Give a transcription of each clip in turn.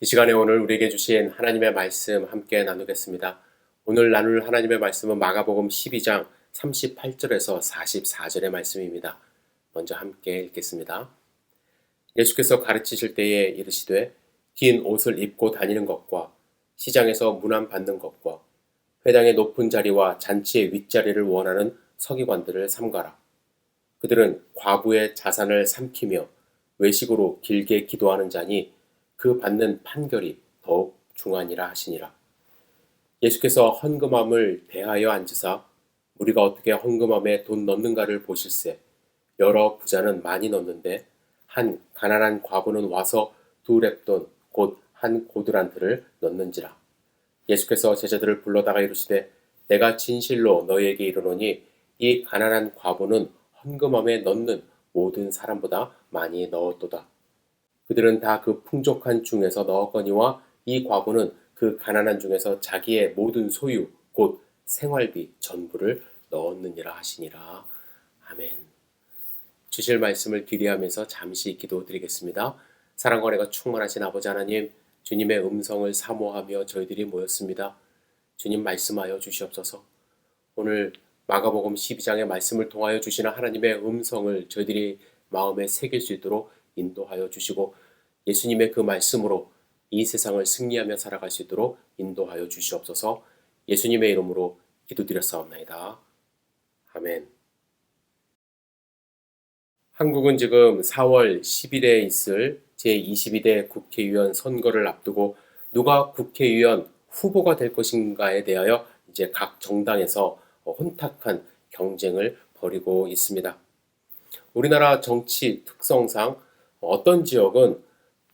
이 시간에 오늘 우리에게 주신 하나님의 말씀 함께 나누겠습니다. 오늘 나눌 하나님의 말씀은 마가복음 12장 38절에서 44절의 말씀입니다. 먼저 함께 읽겠습니다. 예수께서 가르치실 때에 이르시되 긴 옷을 입고 다니는 것과 시장에서 문안 받는 것과 회당의 높은 자리와 잔치의 윗자리를 원하는 서기관들을 삼가라. 그들은 과부의 자산을 삼키며 외식으로 길게 기도하는 자니 그 받는 판결이 더욱 중하니라 하시니라. 예수께서 헌금함을 대하여 앉으사 우리가 어떻게 헌금함에 돈 넣는가를 보실세 여러 부자는 많이 넣는데 한 가난한 과부는 와서 두 랩돈 곧 한 고드란트를 넣는지라. 예수께서 제자들을 불러다가 이르시되 내가 진실로 너희에게 이르노니 이 가난한 과부는 헌금함에 넣는 모든 사람보다 많이 넣었도다. 그들은 다 그 풍족한 중에서 넣었거니와 이 과부는 그 가난한 중에서 자기의 모든 소유 곧 생활비 전부를 넣었느니라 하시니라. 아멘. 주실 말씀을 기리하면서 잠시 기도 드리겠습니다. 사랑과 내가 충만하신 아버지 하나님, 주님의 음성을 사모하며 저희들이 모였습니다. 주님 말씀하여 주시옵소서. 오늘 마가복음 12장의 말씀을 통하여 주시는 하나님의 음성을 저희들이 마음에 새길 수 있도록 인도하여 주시고 예수님의 그 말씀으로 이 세상을 승리하며 살아갈 수 있도록 인도하여 주시옵소서. 예수님의 이름으로 기도드렸사옵나이다. 아멘. 한국은 지금 4월 10일에 있을 제22대 국회의원 선거를 앞두고 누가 국회의원 후보가 될 것인가에 대하여 이제 각 정당에서 혼탁한 경쟁을 벌이고 있습니다. 우리나라 정치 특성상 어떤 지역은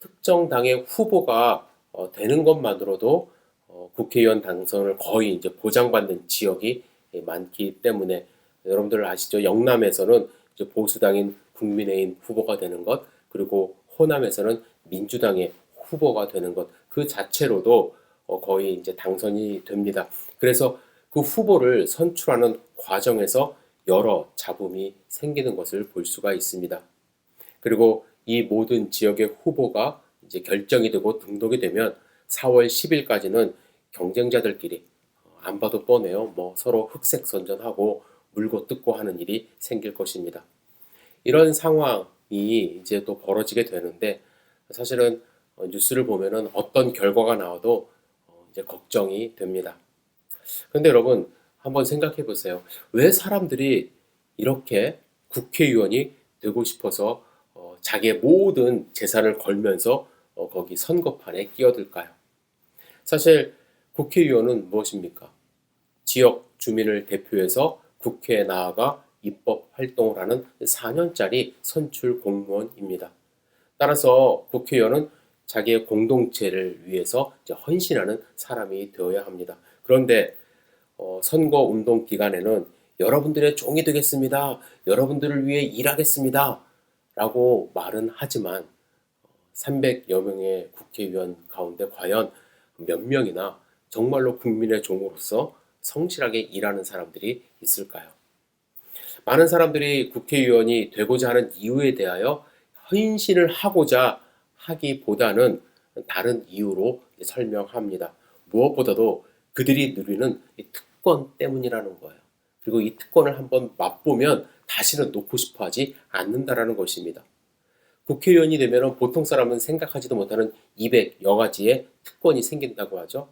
특정 당의 후보가 어, 되는 것만으로도 어, 국회의원 당선을 거의 이제 보장받는 지역이 많기 때문에 여러분들 아시죠? 영남에서는 보수당인 국민의힘 후보가 되는 것, 그리고 호남에서는 민주당의 후보가 되는 것, 그 자체로도 어, 거의 이제 당선이 됩니다. 그래서 그 후보를 선출하는 과정에서 여러 잡음이 생기는 것을 볼 수가 있습니다. 그리고 이 모든 지역의 후보가 이제 결정이 되고 등록이 되면 4월 10일까지는 경쟁자들끼리 어, 안 봐도 뻔해요. 뭐 서로 흑색 선전하고 물고 뜯고 하는 일이 생길 것입니다. 이런 상황이 이제 또 벌어지게 되는데 사실은 어, 뉴스를 보면은 어떤 결과가 나와도 어, 이제 걱정이 됩니다. 근데 여러분 한번 생각해 보세요. 왜 사람들이 이렇게 국회의원이 되고 싶어서 어, 자기의 모든 재산을 걸면서 어, 거기 선거판에 끼어들까요? 사실 국회의원은 무엇입니까? 지역 주민을 대표해서 국회에 나아가 입법 활동을 하는 4년짜리 선출 공무원입니다. 따라서 국회의원은 자기의 공동체를 위해서 헌신하는 사람이 되어야 합니다. 그런데 어, 선거 운동 기간에는 여러분들의 종이 되겠습니다. 여러분들을 위해 일하겠습니다. 라고 말은 하지만 300여 명의 국회의원 가운데 과연 몇 명이나 정말로 국민의 종으로서 성실하게 일하는 사람들이 있을까요? 많은 사람들이 국회의원이 되고자 하는 이유에 대하여 헌신을 하고자 하기보다는 다른 이유로 설명합니다. 무엇보다도 그들이 누리는 특권 때문이라는 거예요. 그리고 이 특권을 한번 맛보면 다시는 놓고 싶어 하지 않는다라는 것입니다. 국회의원이 되면 보통 사람은 생각하지도 못하는 200 여 가지의 특권이 생긴다고 하죠.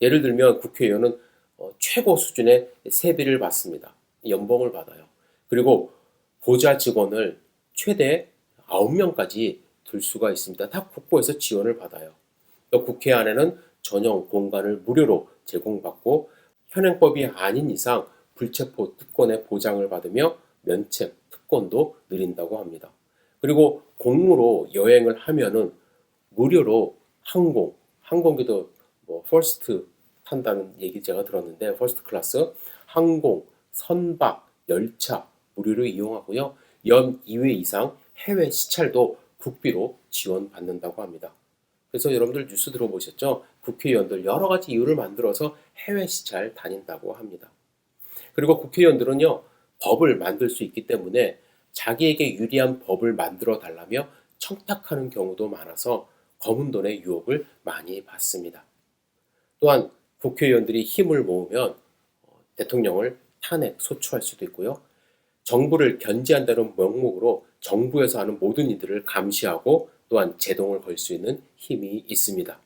예를 들면 국회의원은 어, 최고 수준의 세비를 받습니다. 연봉을 받아요. 그리고 보좌 직원을 최대 9명까지 둘 수가 있습니다. 다 국고에서 지원을 받아요. 또 국회 안에는 전용 공간을 무료로 제공받고 현행법이 아닌 이상 불체포 특권의 보장을 받으며 면책 특권도 누린다고 합니다. 그리고 공무로 여행을 하면은 무료로 항공, 항공기도 뭐 퍼스트 탄다는 얘기 제가 들었는데 퍼스트 클래스, 항공, 선박, 열차 무료로 이용하고요. 연 2회 이상 해외 시찰도 국비로 지원받는다고 합니다. 그래서 여러분들 뉴스 들어보셨죠? 국회의원들 여러 가지 이유를 만들어서 해외 시찰 다닌다고 합니다. 그리고 국회의원들은요, 법을 만들 수 있기 때문에 자기에게 유리한 법을 만들어 달라며 청탁하는 경우도 많아서 검은 돈의 유혹을 많이 받습니다. 또한 국회의원들이 힘을 모으면 어, 대통령을 탄핵, 소추할 수도 있고요. 정부를 견제한다는 명목으로 정부에서 하는 모든 일들을 감시하고 또한 제동을 걸 수 있는 힘이 있습니다.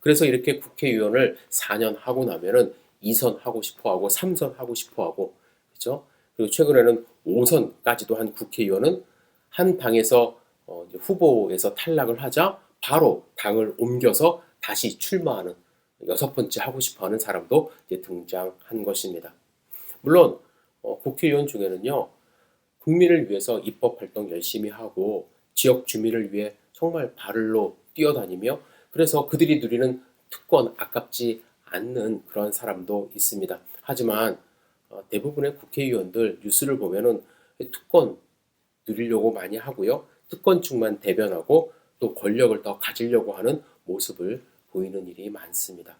그래서 이렇게 국회의원을 4년 하고 나면은 2선 하고 싶어 하고 3선 하고 싶어 하고 그죠? 그리고 최근에는 5선까지도 한 국회의원은 한 당에서 어, 후보에서 탈락을 하자 바로 당을 옮겨서 다시 출마하는 여섯 번째 하고 싶어 하는 사람도 등장한 것입니다. 물론 어, 국회의원 중에는요, 국민을 위해서 입법 활동 열심히 하고 지역 주민을 위해 정말 발로 뛰어다니며 그래서 그들이 누리는 특권 아깝지 않는 그런 사람도 있습니다. 하지만 어, 대부분의 국회의원들 뉴스를 보면은 특권 누리려고 많이 하고요. 특권층만 대변하고 또 권력을 더 가지려고 하는 모습을 보이는 일이 많습니다.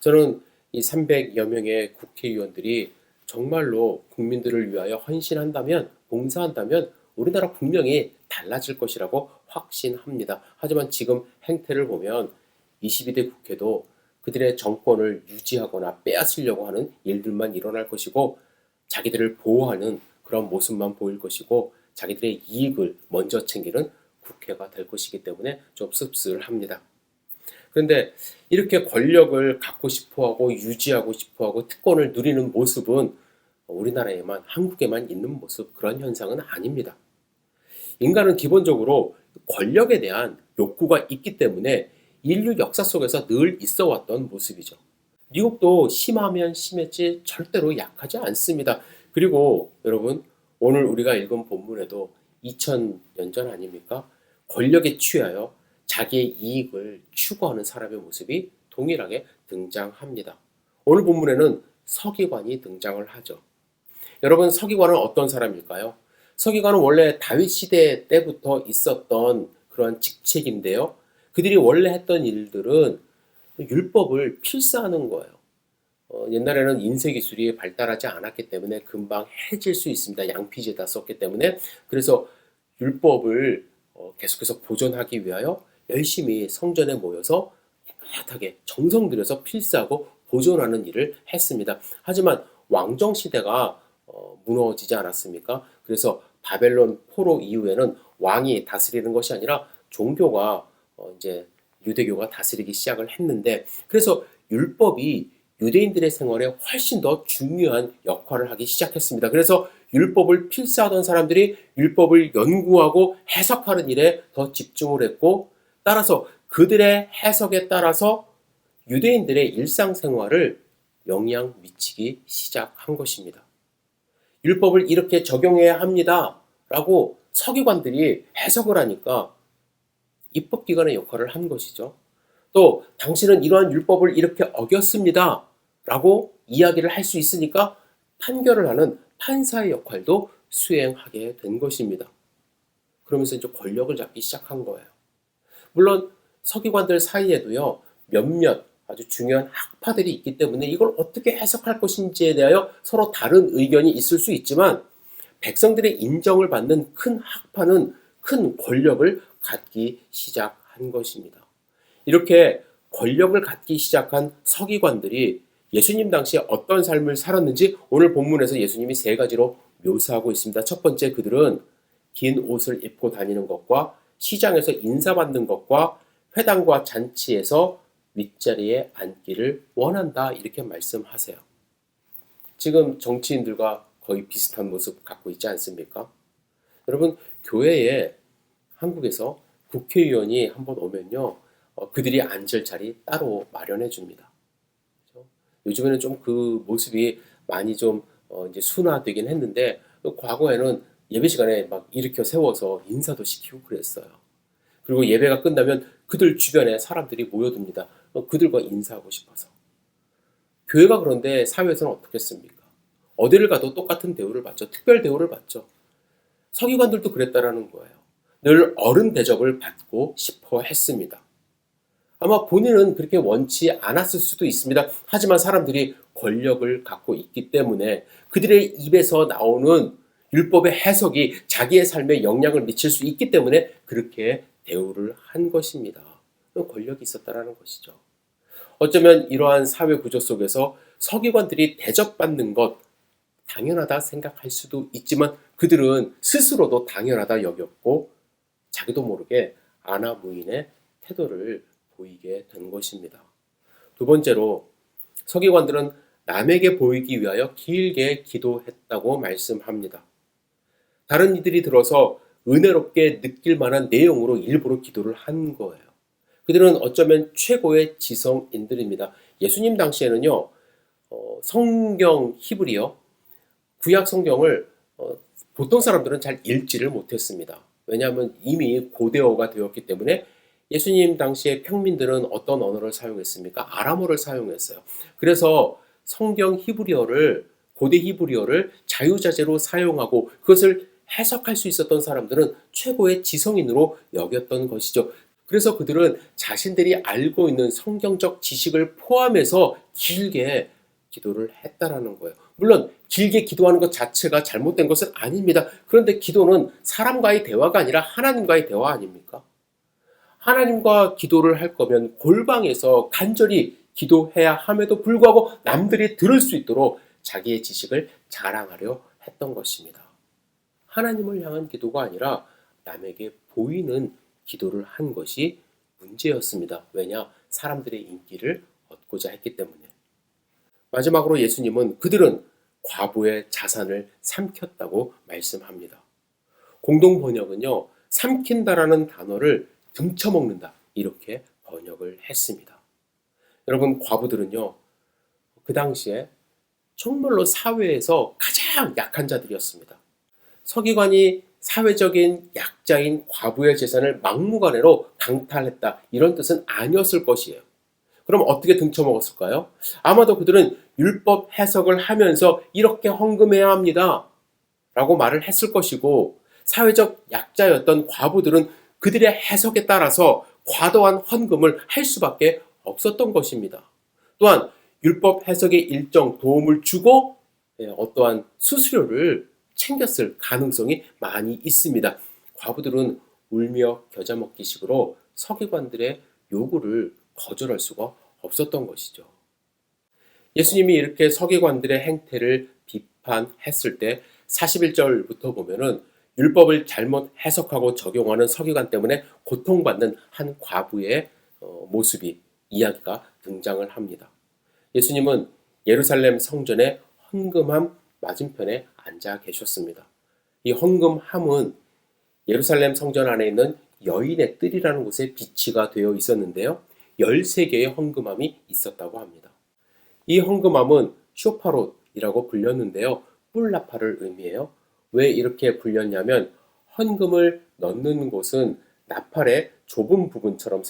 저는 이 300여 명의 국회의원들이 정말로 국민들을 위하여 헌신한다면, 봉사한다면 우리나라 분명히 달라질 것이라고 확신합니다. 하지만 지금 행태를 보면 22대 국회도 그들의 정권을 유지하거나 빼앗으려고 하는 일들만 일어날 것이고 자기들을 보호하는 그런 모습만 보일 것이고 자기들의 이익을 먼저 챙기는 국회가 될 것이기 때문에 좀 씁쓸합니다. 그런데 이렇게 권력을 갖고 싶어 하고 유지하고 싶어 하고 특권을 누리는 모습은 우리나라에만, 한국에만 있는 모습, 그런 현상은 아닙니다. 인간은 기본적으로 권력에 대한 욕구가 있기 때문에 인류 역사 속에서 늘 있어 왔던 모습이죠. 미국도 심하면 심했지 절대로 약하지 않습니다. 그리고 여러분, 오늘 우리가 읽은 본문에도 2000년 전 아닙니까? 권력에 취하여 자기의 이익을 추구하는 사람의 모습이 동일하게 등장합니다. 오늘 본문에는 서기관이 등장을 하죠. 여러분, 서기관은 어떤 사람일까요? 서기관은 원래 다윗 시대 때부터 있었던 그런 직책인데요. 그들이 원래 했던 일들은 율법을 필사하는 거예요. 어, 옛날에는 인쇄 기술이 발달하지 않았기 때문에 금방 해질 수 있습니다. 양피지에다 썼기 때문에 그래서 율법을 어, 계속해서 보존하기 위하여 열심히 성전에 모여서 깨끗하게 정성 들여서 필사하고 보존하는 일을 했습니다. 하지만 왕정 시대가 어, 무너지지 않았습니까? 그래서 바벨론 포로 이후에는 왕이 다스리는 것이 아니라 종교가 어, 이제 유대교가 다스리기 시작을 했는데 그래서 율법이 유대인들의 생활에 훨씬 더 중요한 역할을 하기 시작했습니다. 그래서 율법을 필사하던 사람들이 율법을 연구하고 해석하는 일에 더 집중을 했고 따라서 그들의 해석에 따라서 유대인들의 일상생활을 영향 미치기 시작한 것입니다. 율법을 이렇게 적용해야 합니다. 라고 서기관들이 해석을 하니까 입법기관의 역할을 한 것이죠. 또 당신은 이러한 율법을 이렇게 어겼습니다. 라고 이야기를 할 수 있으니까 판결을 하는 판사의 역할도 수행하게 된 것입니다. 그러면서 이제 권력을 잡기 시작한 거예요. 물론 서기관들 사이에도요, 몇몇 아주 중요한 학파들이 있기 때문에 이걸 어떻게 해석할 것인지에 대하여 서로 다른 의견이 있을 수 있지만 백성들의 인정을 받는 큰 학파는 큰 권력을 갖기 시작한 것입니다. 이렇게 권력을 갖기 시작한 서기관들이 예수님 당시에 어떤 삶을 살았는지 오늘 본문에서 예수님이 세 가지로 묘사하고 있습니다. 첫 번째 그들은 긴 옷을 입고 다니는 것과 시장에서 인사받는 것과 회당과 잔치에서 윗자리에 앉기를 원한다 이렇게 말씀하세요. 지금 정치인들과 거의 비슷한 모습 갖고 있지 않습니까? 여러분 교회에 한국에서 국회의원이 한번 오면요 어, 그들이 앉을 자리 따로 마련해 줍니다. 그렇죠? 요즘에는 좀 그 모습이 많이 좀 어, 이제 순화되긴 했는데 과거에는 예배 시간에 막 일으켜 세워서 인사도 시키고 그랬어요. 그리고 예배가 끝나면 그들 주변에 사람들이 모여듭니다. 어, 그들과 인사하고 싶어서. 교회가 그런데 사회에서는 어떻겠습니까? 어디를 가도 똑같은 대우를 받죠. 특별 대우를 받죠. 서기관들도 그랬다라는 거예요. 늘 어른 대접을 받고 싶어 했습니다. 아마 본인은 그렇게 원치 않았을 수도 있습니다. 하지만 사람들이 권력을 갖고 있기 때문에 그들의 입에서 나오는 율법의 해석이 자기의 삶에 영향을 미칠 수 있기 때문에 그렇게 대우를 한 것입니다. 권력이 있었다라는 것이죠. 어쩌면 이러한 사회 구조 속에서 서기관들이 대접받는 것 당연하다 생각할 수도 있지만 그들은 스스로도 당연하다 여겼고 자기도 모르게 아나무인의 태도를 보이게 된 것입니다. 두 번째로 서기관들은 남에게 보이기 위하여 길게 기도했다고 말씀합니다. 다른 이들이 들어서 은혜롭게 느낄 만한 내용으로 일부러 기도를 한 거예요. 그들은 어쩌면 최고의 지성인들입니다. 예수님 당시에는요, 어, 성경 히브리어, 구약 성경을 어, 보통 사람들은 잘 읽지를 못했습니다. 왜냐하면 이미 고대어가 되었기 때문에 예수님 당시에 평민들은 어떤 언어를 사용했습니까? 아람어를 사용했어요. 그래서 성경 히브리어를 고대 히브리어를 자유자재로 사용하고 그것을 해석할 수 있었던 사람들은 최고의 지성인으로 여겼던 것이죠. 그래서 그들은 자신들이 알고 있는 성경적 지식을 포함해서 길게 기도를 했다라는 거예요. 물론 길게 기도하는 것 자체가 잘못된 것은 아닙니다. 그런데 기도는 사람과의 대화가 아니라 하나님과의 대화 아닙니까? 하나님과 기도를 할 거면 골방에서 간절히 기도해야 함에도 불구하고 남들이 들을 수 있도록 자기의 지식을 자랑하려 했던 것입니다. 하나님을 향한 기도가 아니라 남에게 보이는 기도를 한 것이 문제였습니다. 왜냐? 사람들의 인기를 얻고자 했기 때문에. 마지막으로 예수님은 그들은 과부의 자산을 삼켰다고 말씀합니다. 공동 번역은요, 삼킨다라는 단어를 등쳐먹는다. 이렇게 번역을 했습니다. 여러분, 과부들은요, 그 당시에 정말로 사회에서 가장 약한 자들이었습니다. 서기관이 사회적인 약자인 과부의 재산을 막무가내로 강탈했다. 이런 뜻은 아니었을 것이에요. 그럼 어떻게 등쳐먹었을까요? 아마도 그들은 율법 해석을 하면서 이렇게 헌금해야 합니다. 라고 말을 했을 것이고, 사회적 약자였던 과부들은 그들의 해석에 따라서 과도한 헌금을 할 수밖에 없었던 것입니다. 또한 율법 해석에 일정 도움을 주고 예, 어떠한 수수료를 챙겼을 가능성이 많이 있습니다. 과부들은 울며 겨자 먹기식으로 서기관들의 요구를 거절할 수가 없었던 것이죠. 예수님이 이렇게 서기관들의 행태를 비판했을 때 41절부터 보면은 율법을 잘못 해석하고 적용하는 서기관 때문에 고통받는 한 과부의 어, 모습이 이야기가 등장을 합니다. 예수님은 예루살렘 성전의 헌금함 맞은편에 앉아 계셨습니다. 이 헌금함은 예루살렘 성전 안에 있는 여인의 뜰이라는 곳에 비치가 되어 있었는데요. 13개의 헌금함이 있었다고 합니다. 이 헌금함은 쇼파롯이라고 불렸는데요. 뿔나파를 의미해요. 왜 이렇게 불렸냐면 헌금을 넣는 곳은 나팔의 좁은 부분처럼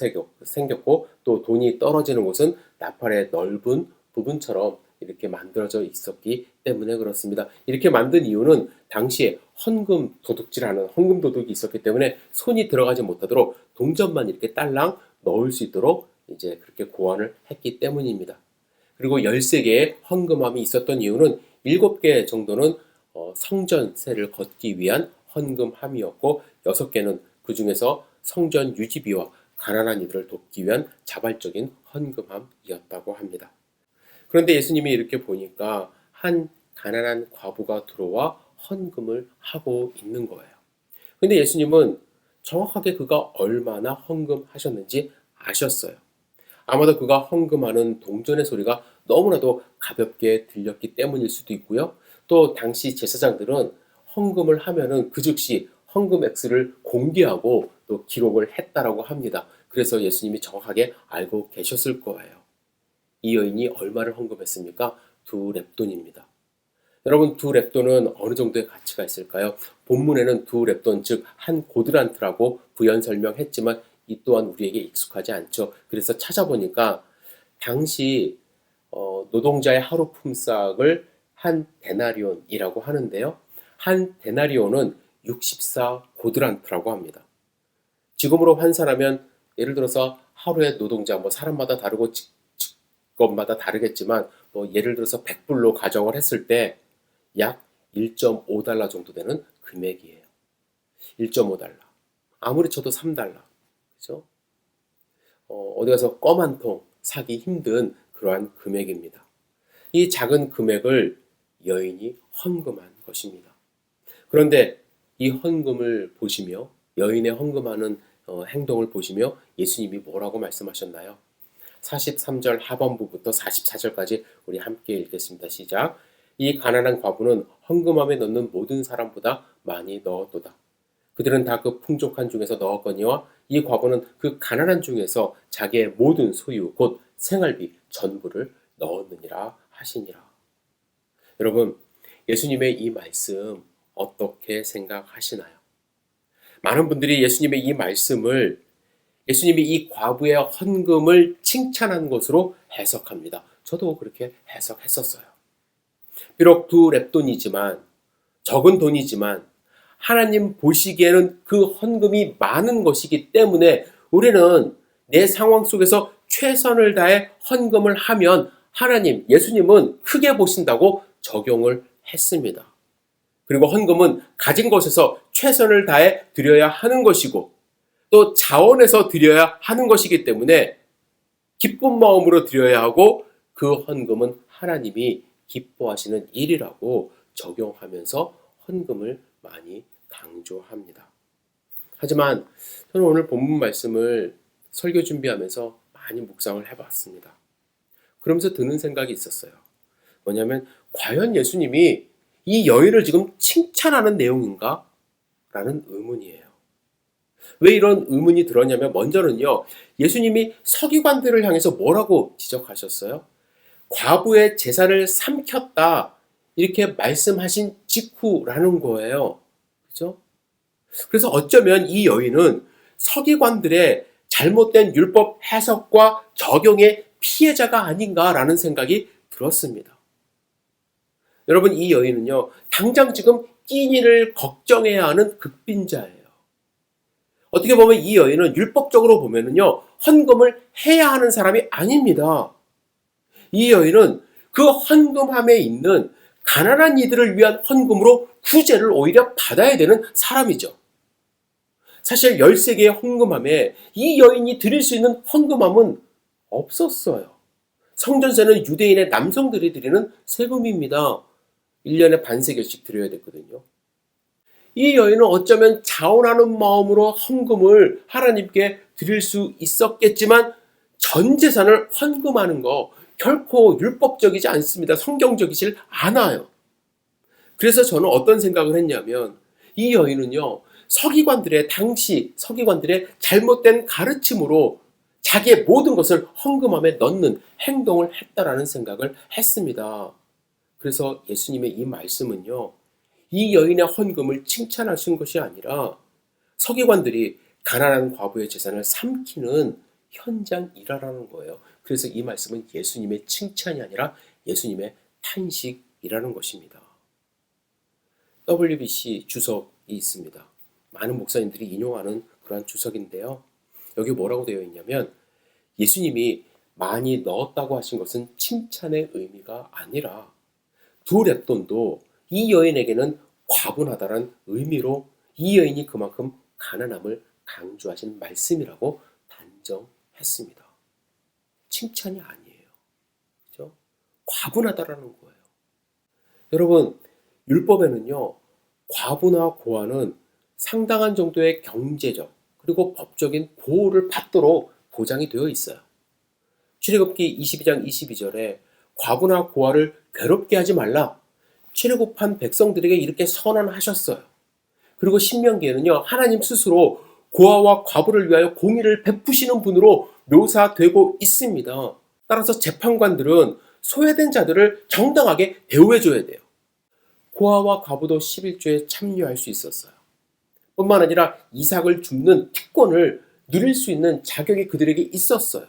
생겼고 또 돈이 떨어지는 곳은 나팔의 넓은 부분처럼 이렇게 만들어져 있었기 때문에 그렇습니다. 이렇게 만든 이유는 당시에 헌금 도둑질하는 헌금 도둑이 있었기 때문에 손이 들어가지 못하도록 동전만 이렇게 딸랑 넣을 수 있도록 이제 그렇게 고안을 했기 때문입니다. 그리고 13개의 헌금함이 있었던 이유는 7개 정도는 어, 성전세를 걷기 위한 헌금함이었고 6개는 그 중에서 성전 유지비와 가난한 이들을 돕기 위한 자발적인 헌금함이었다고 합니다. 그런데 예수님이 이렇게 보니까 한 가난한 과부가 들어와 헌금을 하고 있는 거예요. 근데 예수님은 정확하게 그가 얼마나 헌금하셨는지 아셨어요. 아마도 그가 헌금하는 동전의 소리가 너무나도 가볍게 들렸기 때문일 수도 있고요. 또 당시 제사장들은 헌금을 하면은 그 즉시 헌금 액수를 공개하고 또 기록을 했다라고 합니다. 그래서 예수님이 정확하게 알고 계셨을 거예요. 이 여인이 얼마를 헌금했습니까? 두 랩돈입니다. 여러분 두 랩돈은 어느 정도의 가치가 있을까요? 본문에는 두 랩돈 즉 한 고드란트라고 부연 설명했지만 이 또한 우리에게 익숙하지 않죠. 그래서 찾아보니까 당시 어, 노동자의 하루 품삯을 한 데나리온이라고 하는데요. 한 데나리온은 64 고드란트라고 합니다. 지금으로 환산하면 예를 들어서 하루에 노동자 뭐 사람마다 다르고 것마다 다르겠지만 뭐 예를 들어서 100불로 가정을 했을 때 약 1.5달러 정도 되는 금액이에요. 1.5달러. 아무리 쳐도 3달러. 그죠? 어, 어디 가서 껌 한 통 사기 힘든 그러한 금액입니다. 이 작은 금액을 여인이 헌금한 것입니다. 그런데 이 헌금을 보시며 여인의 헌금하는 어, 행동을 보시며 예수님이 뭐라고 말씀하셨나요? 43절 하반부부터 44절까지 우리 함께 읽겠습니다. 시작. 이 가난한 과부는 헌금함에 넣는 모든 사람보다 많이 넣었도다. 그들은 다 그 풍족한 중에서 넣었거니와 이 과부는 그 가난한 중에서 자기의 모든 소유 곧 생활비 전부를 넣었느니라 하시니라. 여러분, 예수님의 이 말씀 어떻게 생각하시나요? 많은 분들이 예수님의 이 말씀을 예수님이 이 과부의 헌금을 칭찬한 것으로 해석합니다. 저도 그렇게 해석했었어요. 비록 두 랩돈이지만 적은 돈이지만 하나님 보시기에는 그 헌금이 많은 것이기 때문에 우리는 내 상황 속에서 최선을 다해 헌금을 하면 하나님, 예수님은 크게 보신다고 적용을 했습니다. 그리고 헌금은 가진 것에서 최선을 다해 드려야 하는 것이고 또 자원에서 드려야 하는 것이기 때문에 기쁜 마음으로 드려야 하고 그 헌금은 하나님이 기뻐하시는 일이라고 적용하면서 헌금을 많이 강조합니다. 하지만 저는 오늘 본문 말씀을 설교 준비하면서 많이 묵상을 해봤습니다. 그러면서 드는 생각이 있었어요. 뭐냐면 과연 예수님이 이 여인을 지금 칭찬하는 내용인가? 라는 의문이에요. 왜 이런 의문이 들었냐면 먼저는요. 예수님이 서기관들을 향해서 뭐라고 지적하셨어요? 과부의 재산을 삼켰다. 이렇게 말씀하신 직후라는 거예요. 그죠? 그래서 어쩌면 이 여인은 서기관들의 잘못된 율법 해석과 적용의 피해자가 아닌가라는 생각이 들었습니다. 여러분, 이 여인은요, 당장 지금 끼니를 걱정해야 하는 극빈자예요. 어떻게 보면 이 여인은 율법적으로 보면은요, 헌금을 해야 하는 사람이 아닙니다. 이 여인은 그 헌금함에 있는 가난한 이들을 위한 헌금으로 구제를 오히려 받아야 되는 사람이죠. 사실 13개의 헌금함에 이 여인이 드릴 수 있는 헌금함은 없었어요. 성전세는 유대인의 남성들이 드리는 세금입니다. 1년에 반세결씩 드려야 됐거든요. 이 여인은 어쩌면 자원하는 마음으로 헌금을 하나님께 드릴 수 있었겠지만 전 재산을 헌금하는 거 결코 율법적이지 않습니다. 성경적이질 않아요. 그래서 저는 어떤 생각을 했냐면 이 여인은요 서기관들의 당시 서기관들의 잘못된 가르침으로 자기의 모든 것을 헌금함에 넣는 행동을 했다라는 생각을 했습니다. 그래서 예수님의 이 말씀은요 이 여인의 헌금을 칭찬하신 것이 아니라 서기관들이 가난한 과부의 재산을 삼키는 현장 일하라는 거예요. 그래서 이 말씀은 예수님의 칭찬이 아니라 예수님의 탄식이라는 것입니다. WBC 주석이 있습니다. 많은 목사님들이 인용하는 그러한 주석인데요. 여기 뭐라고 되어 있냐면 예수님이 많이 넣었다고 하신 것은 칭찬의 의미가 아니라 두 랩돈도 이 여인에게는 과분하다는 의미로 이 여인이 그만큼 가난함을 강조하신 말씀이라고 단정했습니다. 칭찬이 아니에요. 그죠? 과분하다라는 거예요. 여러분, 율법에는요, 과부나 고아는 상당한 정도의 경제적 그리고 법적인 보호를 받도록 보장이 되어 있어요. 출애굽기 22장 22절에 과부나 고아를 괴롭게 하지 말라. 출애굽한 백성들에게 이렇게 선언하셨어요. 그리고 신명기에는요 하나님 스스로 고아와 과부를 위하여 공의를 베푸시는 분으로 묘사되고 있습니다. 따라서 재판관들은 소외된 자들을 정당하게 대우해줘야 돼요. 고아와 과부도 11조에 참여할 수 있었어요. 뿐만 아니라 이삭을 줍는 특권을 누릴 수 있는 자격이 그들에게 있었어요.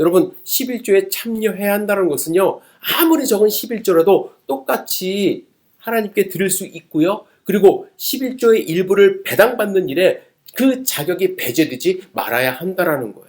여러분, 11조에 참여해야 한다는 것은요, 아무리 적은 11조라도 똑같이 하나님께 드릴 수 있고요. 그리고 11조의 일부를 배당받는 일에 그 자격이 배제되지 말아야 한다라는 거예요.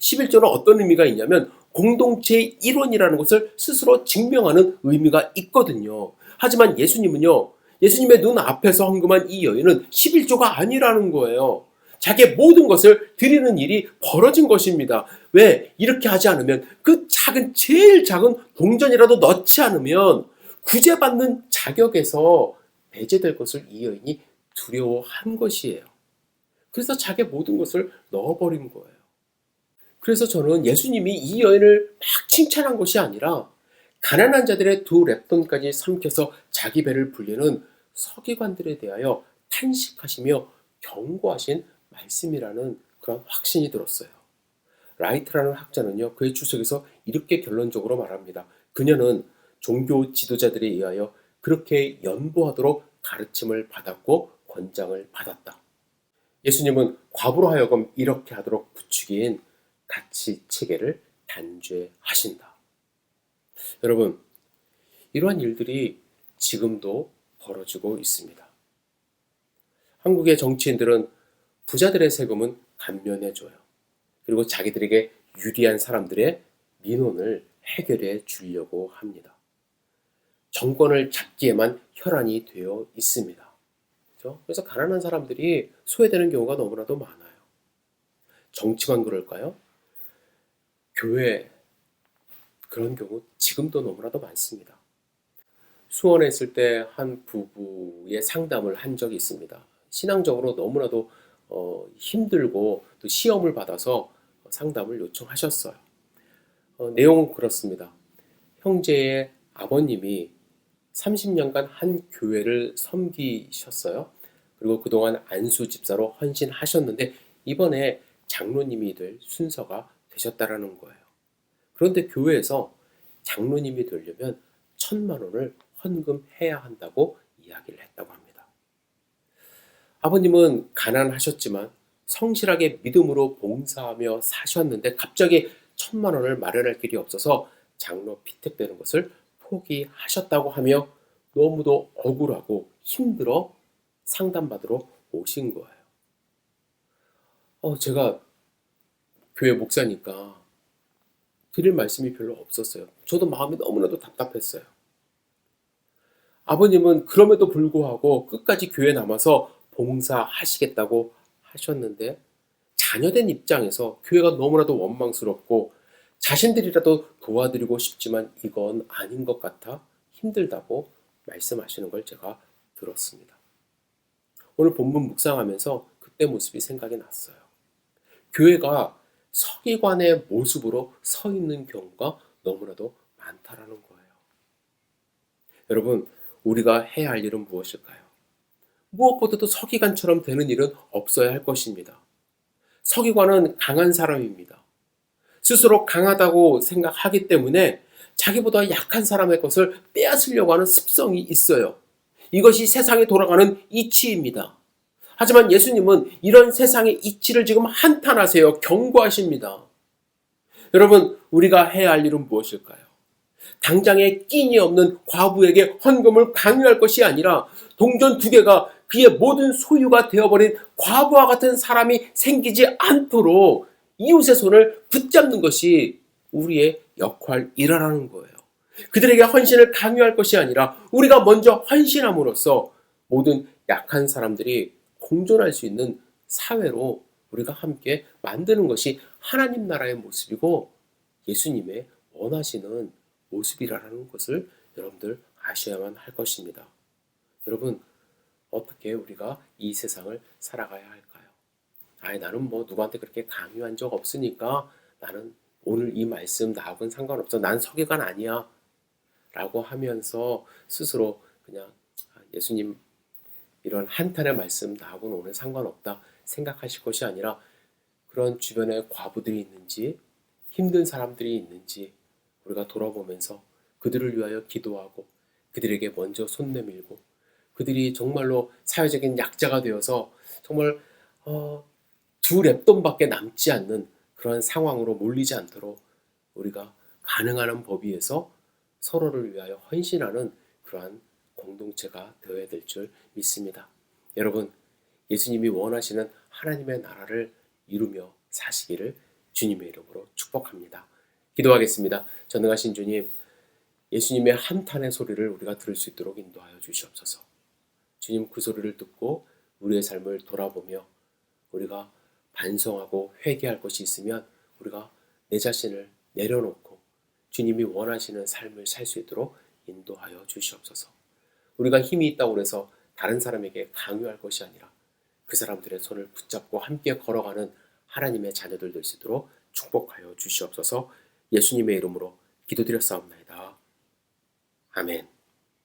11조는 어떤 의미가 있냐면 공동체의 일원이라는 것을 스스로 증명하는 의미가 있거든요. 하지만 예수님은요, 예수님의 눈 앞에서 헌금한 이 여인은 11조가 아니라는 거예요. 자기의 모든 것을 드리는 일이 벌어진 것입니다. 왜? 이렇게 하지 않으면 그 작은, 제일 작은 동전이라도 넣지 않으면 구제받는 자격에서 배제될 것을 이 여인이 두려워한 것이에요. 그래서 자기의 모든 것을 넣어버린 거예요. 그래서 저는 예수님이 이 여인을 막 칭찬한 것이 아니라 가난한 자들의 두 랩돈까지 삼켜서 자기 배를 불리는 서기관들에 대하여 탄식하시며 경고하신 말씀이라는 그런 확신이 들었어요. 라이트라는 학자는요, 그의 주석에서 이렇게 결론적으로 말합니다. 그녀는 종교 지도자들에 의하여 그렇게 연보하도록 가르침을 받았고 권장을 받았다. 예수님은 과부로 하여금 이렇게 하도록 부추긴 가치 체계를 단죄하신다. 여러분, 이러한 일들이 지금도 벌어지고 있습니다. 한국의 정치인들은 부자들의 세금은 감면해줘요. 그리고 자기들에게 유리한 사람들의 민원을 해결해 주려고 합니다. 정권을 잡기에만 혈안이 되어 있습니다. 그래서 가난한 사람들이 소외되는 경우가 너무나도 많아요. 정치만 그럴까요? 교회 그런 경우 지금도 너무나도 많습니다. 수원에 있을 때 한 부부의 상담을 한 적이 있습니다. 신앙적으로 너무나도 어, 힘들고 또 시험을 받아서 상담을 요청하셨어요. 어, 내용은 그렇습니다. 형제의 아버님이 30년간 한 교회를 섬기셨어요. 그리고 그동안 안수 집사로 헌신하셨는데 이번에 장로님이 될 순서가 되셨다라는 거예요. 그런데 교회에서 장로님이 되려면 천만 원을 헌금해야 한다고 이야기를 했다고 합니다. 아버님은 가난하셨지만 성실하게 믿음으로 봉사하며 사셨는데 갑자기 천만 원을 마련할 길이 없어서 장로 피택되는 것을 포기하셨다고 하며 너무도 억울하고 힘들어 상담받으러 오신 거예요. 어, 제가 교회 목사니까 드릴 말씀이 별로 없었어요. 저도 마음이 너무나도 답답했어요. 아버님은 그럼에도 불구하고 끝까지 교회 남아서 봉사하시겠다고 하셨는데 자녀된 입장에서 교회가 너무나도 원망스럽고 자신들이라도 도와드리고 싶지만 이건 아닌 것 같아 힘들다고 말씀하시는 걸 제가 들었습니다. 오늘 본문 묵상하면서 그때 모습이 생각이 났어요. 교회가 서기관의 모습으로 서 있는 경우가 너무나도 많다라는 거예요. 여러분, 우리가 해야 할 일은 무엇일까요? 무엇보다도 서기관처럼 되는 일은 없어야 할 것입니다. 서기관은 강한 사람입니다. 스스로 강하다고 생각하기 때문에 자기보다 약한 사람의 것을 빼앗으려고 하는 습성이 있어요. 이것이 세상에 돌아가는 이치입니다. 하지만 예수님은 이런 세상의 이치를 지금 한탄하세요. 경고하십니다. 여러분, 우리가 해야 할 일은 무엇일까요? 당장에 끼니 없는 과부에게 헌금을 강요할 것이 아니라 동전 두 개가 그의 모든 소유가 되어버린 과부와 같은 사람이 생기지 않도록 이웃의 손을 붙잡는 것이 우리의 역할이라는 거예요. 그들에게 헌신을 강요할 것이 아니라 우리가 먼저 헌신함으로써 모든 약한 사람들이 공존할 수 있는 사회로 우리가 함께 만드는 것이 하나님 나라의 모습이고 예수님의 원하시는 모습이라는 것을 여러분들 아셔야만 할 것입니다. 여러분, 어떻게 우리가 이 세상을 살아가야 할까요? 아예 나는 뭐 누구한테 그렇게 강요한 적 없으니까 나는 오늘 이 말씀 나하고는 상관없어. 난 서기관 아니야. 라고 하면서 스스로 그냥 아, 예수님 이런 한탄의 말씀 나하고는 오늘 상관없다 생각하실 것이 아니라 그런 주변에 과부들이 있는지 힘든 사람들이 있는지 우리가 돌아보면서 그들을 위하여 기도하고 그들에게 먼저 손 내밀고 그들이 정말로 사회적인 약자가 되어서 정말 어, 두 랩돈밖에 남지 않는 그런 상황으로 몰리지 않도록 우리가 가능한 법 위에서 서로를 위하여 헌신하는 그러한 공동체가 되어야 될 줄 믿습니다. 여러분, 예수님이 원하시는 하나님의 나라를 이루며 사시기를 주님의 이름으로 축복합니다. 기도하겠습니다. 전능하신 주님, 예수님의 한탄의 소리를 우리가 들을 수 있도록 인도하여 주시옵소서. 주님 그 소리를 듣고 우리의 삶을 돌아보며 우리가 반성하고 회개할 것이 있으면 우리가 내 자신을 내려놓고 주님이 원하시는 삶을 살 수 있도록 인도하여 주시옵소서. 우리가 힘이 있다고 해서 다른 사람에게 강요할 것이 아니라 그 사람들의 손을 붙잡고 함께 걸어가는 하나님의 자녀들 될 수 있도록 축복하여 주시옵소서 예수님의 이름으로 기도드렸사옵나이다. 아멘.